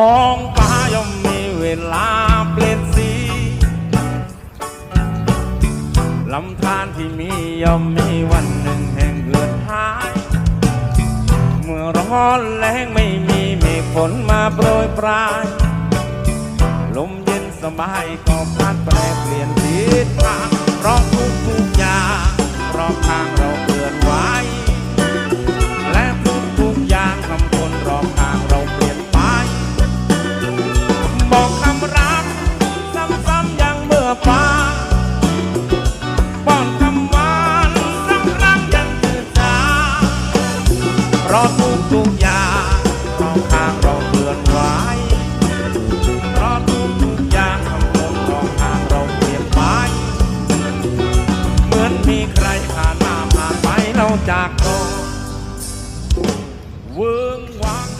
ท้องฟ้าย่อมมีเวลาเปลี่ยนสีลำธารที่มีย่อมมีวันหนึ่งแห่งเหือดหาย เมื่อร้อนแรงไม่มีเมฆฝนมาโปรยปลาย ลมเย็นสบายก็พัดแปรเปลี่ยนทิศทางเพราะทุกทุกอย่างรอบทาง รอทุกทุกอย่างเอาข้างเราเตือนไว้รอทุกทุกอย่างคำพูดของทางเราเปลี่ยนไปเหมือนมีใครผ่านหนาผ่านไปเราจากโลกเวิ้งวาง